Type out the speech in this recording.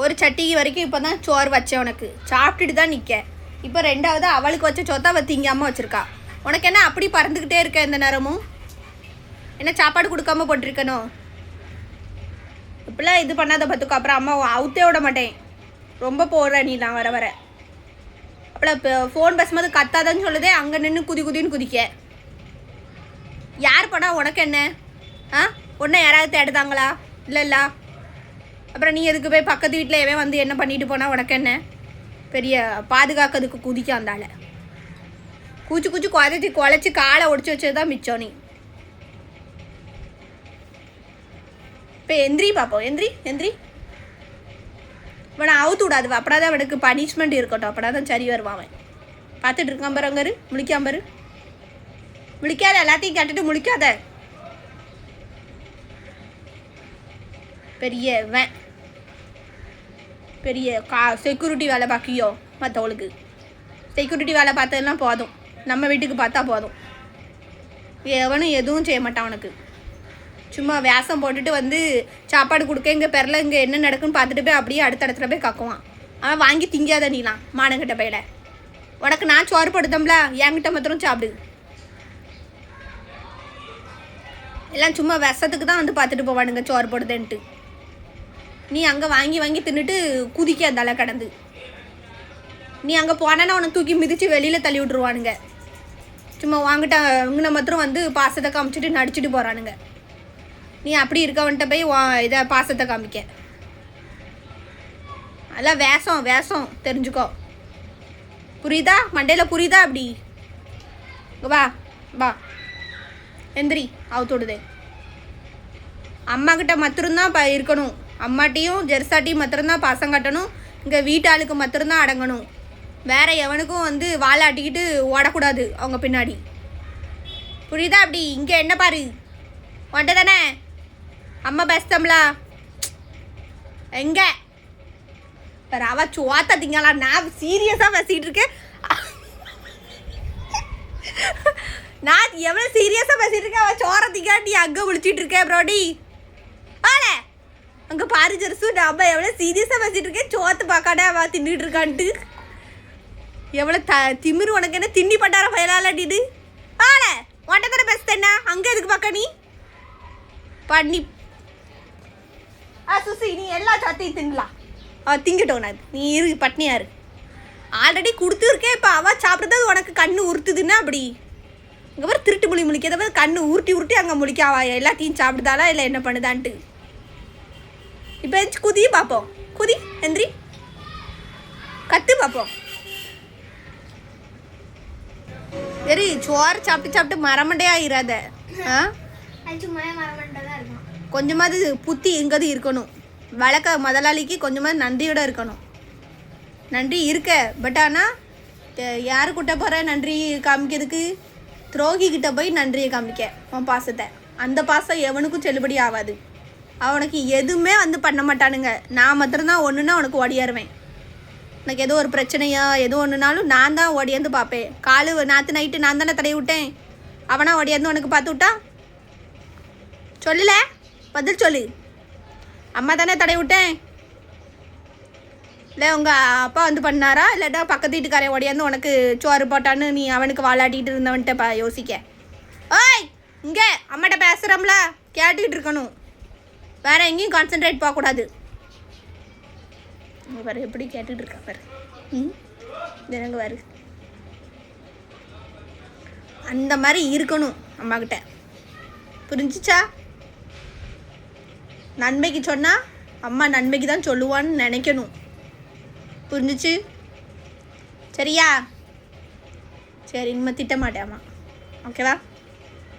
ஒரு சட்டிக்கு வரைக்கும் இப்போ தான் சோறு வச்சேன் உனக்கு. சாப்பிட்டுட்டு தான் நிற்க இப்போ ரெண்டாவது அவளுக்கு வச்ச சொத்தை அவள் திங்காமல் வச்சுருக்கா. உனக்கு என்ன அப்படி பறந்துக்கிட்டே இருக்க இந்த நேரமும்? என்ன சாப்பாடு கொடுக்காம போட்டிருக்கணும் இப்படிலாம் இது பண்ணாத பார்த்துக்கோ. அப்புறம் அம்மா அவுத்தே விட மாட்டேன். ரொம்ப போடுற நீ நான் வர வர. அப்பள இப்போ ஃபோன் பேசும்போது கத்தாதன்னு சொல்லுதே அங்கே நின்று குதி குதின்னு குதிக்க. யார் பண்ணா உனக்கு என்ன? ஆ? உன்னை யாராவது தேடுதாங்களா? இல்லைல்ல அப்புறம் நீ எதுக்கு போய் பக்கத்து வீட்டில் எவன் வந்து என்ன பண்ணிட்டு போனால் உனக்கு என்ன? பெரிய பாதுகாக்கிறதுக்கு குதிக்க அந்தால குச்சி குச்சி குறைச்சி குழச்சி காலை ஒடிச்சு வச்சது தான் மிச்சம் நீ. இப்போ எந்திரி பார்ப்போம் எந்திரி எந்திரி. இவனை அவுத்து விடாது அப்படா தான் அவனுக்கு பனிஷ்மெண்ட் இருக்கட்டும். அப்படா தான் சரி வருவான் அவன். பார்த்துட்டு இருக்கான் பாரு அங்கரு முழிக்காம்பரு முழிக்காத. எல்லாத்தையும் கேட்டுட்டு முழிக்காத. பெரியவன் பெரிய கா செக்யூரிட்டி வேலை பார்க்கியோ மற்றவளுக்கு செக்யூரிட்டி வேலை பார்த்ததெல்லாம் போதும். நம்ம வீட்டுக்கு பார்த்தா போதும். எவனும் எதுவும் செய்ய மாட்டான் அவனுக்கு. சும்மா வேஷம் போட்டுட்டு வந்து சாப்பாடு கொடுக்க இங்கே பெறல இங்கே என்ன நடக்குன்னு பார்த்துட்டு போய் அப்படியே அடுத்த இடத்துல போய் கக்குவான். அவன் வாங்கி திங்காத நீலாம் மானங்கிட்ட பையில. உனக்கு நான் சோறு படுத்தம்ல என்கிட்ட மாத்திரம் சாப்பிடு. எல்லாம் சும்மா விஷத்துக்கு தான் வந்து பார்த்துட்டு போவானுங்க சோறு போடுதேன்ட்டு. நீ அங்கே வாங்கி வாங்கி தின்னுட்டு குதிக்க தலை கடந்து. நீ அங்கே போனேன்னா உன்னை தூக்கி மிதித்து வெளியில் தள்ளி விட்ருவானுங்க சும்மா வாங்கிட்ட இங்கே மாத்திரம் வந்து பாசத்தை காமிச்சிட்டு நடிச்சிட்டு போகிறானுங்க நீ அப்படி இருக்கவன்ட்ட போய் வா- இதை பாசத்தை காமிக்க. அதெல்லாம் வேஷம் வேஷம் தெரிஞ்சுக்கோ. புரியுதா? மண்டையில் புரியுதா அப்படி? வா வா. எந்திரி அவுத்தோடுதே அம்மா கிட்ட மாத்திரம்தான் இருக்கணும். அம்மாட்டியும் ஜெர்சாட்டியும் மாத்திரம்தான் பாசம் கட்டணும். இங்கே வீட்டாளுக்கு மாத்திரம்தான் அடங்கணும். வேற எவனுக்கும் வந்து வாழாட்டிக்கிட்டு ஓடக்கூடாது அவங்க பின்னாடி. புரியுதா அப்படி? இங்கே என்ன பாரு? ஒன்ட்ட தானே? அம்மா பேசுதம்ல எங்க? வேற அவ சுவாத்த திங்களா நான் சீரியஸாக பேசிகிட்டு இருக்கேன். நான் எவ்வளோ சீரியஸாக பேசிகிட்டு இருக்கேன்? அவன் சோற அங்கே விழிச்சிட்டு இருக்கேன் ப்ரோடி பாரு ஜெர்சு நம்ம எவ்வளோ சீரியஸாக பேசிகிட்டு இருக்கேன். சோத்து பார்க்காடா அவள் தின்னுட்டு இருக்கான்ட்டு. எவ்வளோ த திமிரு உனக்கு என்ன? திண்ணி பட்டார பயலாலாட்டிட்டு வாழ உன்ட்ட தானே என்ன? அங்கே எதுக்கு பார்க்க நீ? பண்ணி. ஆ சுசி நீ எல்லா சாத்தையும் தின்னலாம். அவ திங்கட்டும் நான் நீ இரு பட்னியா இரு. ஆல்ரெடி கொடுத்துருக்கேன் இப்போ. அவள் சாப்பிட்றது உனக்கு கண்ணு உறுத்துதுன்னா அப்படி. இங்கே பாரு திருட்டு முழி முழிக்கிறத விட கண்ணு உருட்டி உருட்டி அங்கே முழிக்க அவள் எல்லாத்தையும் சாப்பிடுதாளா? இல்லை என்ன பண்ணுதான்ட்டு. இப்போ குதி பார்ப்போம் குதி எந்திரி. கத்து பார்ப்போம் சரி சோறு சாப்பிட்டு சாப்பிட்டு மரமண்டே ஆயிராத. ஆ? கொஞ்சமாவது புத்தி எங்காவது இருக்கணும். வழக்க முதலாளிக்கு கொஞ்சமாவது நன்றியோட இருக்கணும். நன்றி இருக்க பட் ஆனால் யாரு கிட்ட போகிற நன்றி காமிக்கிறதுக்கு? துரோகி கிட்ட போய் நன்றியை காமிக்க உன் பாசத்தை. அந்த பாசம் எவனுக்கும் செல்லுபடி ஆகாது. அவனுக்கு எதுவுமே வந்து பண்ண மாட்டானுங்க. நான் மாத்திரம்தான் ஒன்றுனா உனக்கு ஓடியாருவேன். எனக்கு ஏதோ ஒரு பிரச்சனையா ஏதோ ஒன்றுனாலும் நான் தான் ஓடியாந்து பார்ப்பேன். காலு நாற்று நைட்டு நான் தானே தடவி விட்டேன். அவனா ஓடியாந்து உனக்கு பார்த்து விட்டா? சொல்லல? பதில் சொல்லு. அம்மா தானே தடை விட்டேன். இல்லை உங்கள் அப்பா வந்து பண்ணாரா? இல்லாட்டா பக்கத்து வீட்டுக்காரன் ஓடியாந்து உனக்கு சோறு போட்டான்னு நீ அவனுக்கு வாளாட்டிகிட்டு இருந்தவன்ட்ட பா யோசிக்க. ஓய் இங்கே அம்மாட்ட பேசுகிறோம்ல கேட்டுக்கிட்டு இருக்கணும். வேறு எங்கேயும் கான்சென்ட்ரேட் போகக்கூடாது. பாரு எப்படி கேட்டுட்டு இருக்கா பாரு. ம் எனக்கு பாரு. அந்த மாதிரி இருக்கணும் அம்மாக்கிட்ட புரிஞ்சுச்சா? நன்மைக்கு சொன்னால் அம்மா நன்மைக்கு தான் சொல்லுவான்னு நினைக்கணும். புரிஞ்சுச்சு? சரியா? சரி இனிமே திட்ட மாட்டேன் அம்மா. ஓகேவா?